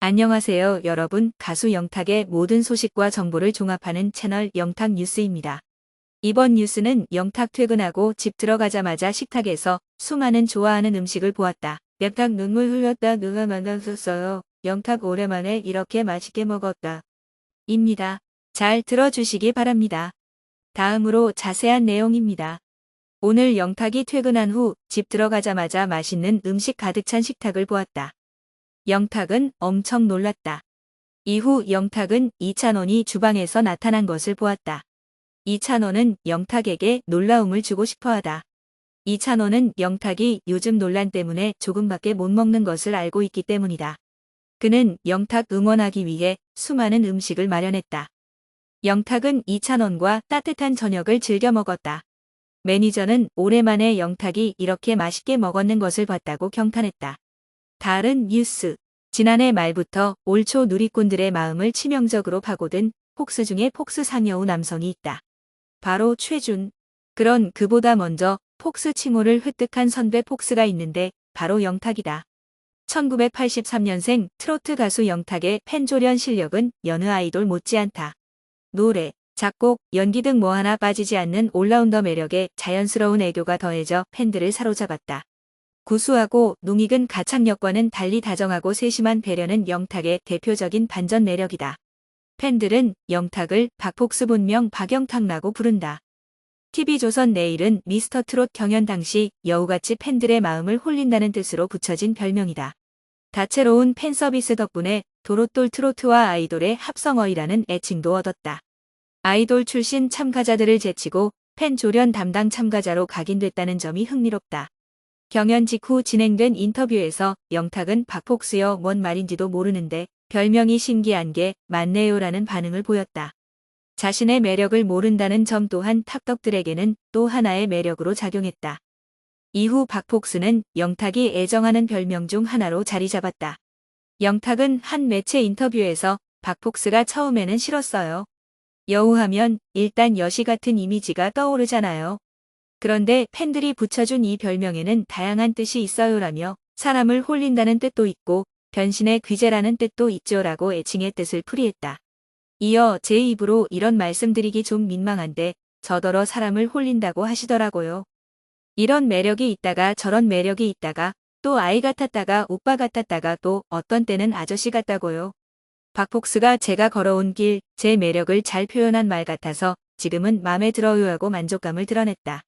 안녕하세요 여러분 가수 영탁의 모든 소식과 정보를 종합하는 채널 영탁 뉴스입니다. 이번 뉴스는 영탁 퇴근하고 집 들어가자마자 식탁에서 수많은 좋아하는 음식을 보았다. 영탁 눈물 흘렸다 누가 만났었어요. 영탁 오랜만에 이렇게 맛있게 먹었다. 입니다. 잘 들어주시기 바랍니다. 다음으로 자세한 내용입니다. 오늘 영탁이 퇴근한 후 집 들어가자마자 맛있는 음식 가득 찬 식탁을 보았다. 영탁은 엄청 놀랐다. 이후 영탁은 이찬원이 주방에서 나타난 것을 보았다. 이찬원은 영탁에게 놀라움을 주고 싶어하다. 이찬원은 영탁이 요즘 논란 때문에 조금밖에 못 먹는 것을 알고 있기 때문이다. 그는 영탁 응원하기 위해 수많은 음식을 마련했다. 영탁은 이찬원과 따뜻한 저녁을 즐겨 먹었다. 매니저는 오랜만에 영탁이 이렇게 맛있게 먹었는 것을 봤다고 경탄했다. 다른 뉴스. 지난해 말부터 올 초 누리꾼들의 마음을 치명적으로 파고든 폭스 중에 폭스 상여우 남성이 있다. 바로 최준. 그런 그보다 먼저 폭스 칭호를 획득한 선배 폭스가 있는데 바로 영탁이다. 1983년생 트로트 가수 영탁의 팬조련 실력은 여느 아이돌 못지않다. 노래, 작곡, 연기 등 뭐 하나 빠지지 않는 올라운더 매력에 자연스러운 애교가 더해져 팬들을 사로잡았다. 구수하고 농익은 가창력과는 달리 다정하고 세심한 배려는 영탁의 대표적인 반전 매력이다. 팬들은 영탁을 박폭스 본명 박영탁라고 부른다. TV조선 내일은 미스터 트롯 경연 당시 여우같이 팬들의 마음을 홀린다는 뜻으로 붙여진 별명이다. 다채로운 팬 서비스 덕분에 도로돌 트로트와 아이돌의 합성어이라는 애칭도 얻었다. 아이돌 출신 참가자들을 제치고 팬 조련 담당 참가자로 각인됐다는 점이 흥미롭다. 경연 직후 진행된 인터뷰에서 영탁은 박폭스여 뭔 말인지도 모르는데 별명이 신기한 게 맞네요라는 반응을 보였다. 자신의 매력을 모른다는 점 또한 탑덕들에게는 또 하나의 매력으로 작용했다. 이후 박폭스는 영탁이 애정하는 별명 중 하나로 자리 잡았다. 영탁은 한 매체 인터뷰에서 박폭스가 처음에는 싫었어요. 여우하면 일단 여시 같은 이미지가 떠오르잖아요. 그런데 팬들이 붙여준 이 별명에는 다양한 뜻이 있어요라며 사람을 홀린다는 뜻도 있고 변신의 귀재라는 뜻도 있죠라고 애칭의 뜻을 풀이했다. 이어 제 입으로 이런 말씀드리기 좀 민망한데 저더러 사람을 홀린다고 하시더라고요. 이런 매력이 있다가 저런 매력이 있다가 또 아이 같았다가 오빠 같았다가 또 어떤 때는 아저씨 같다고요. 박폭스가 제가 걸어온 길, 제 매력을 잘 표현한 말 같아서 지금은 마음에 들어요 하고 만족감을 드러냈다.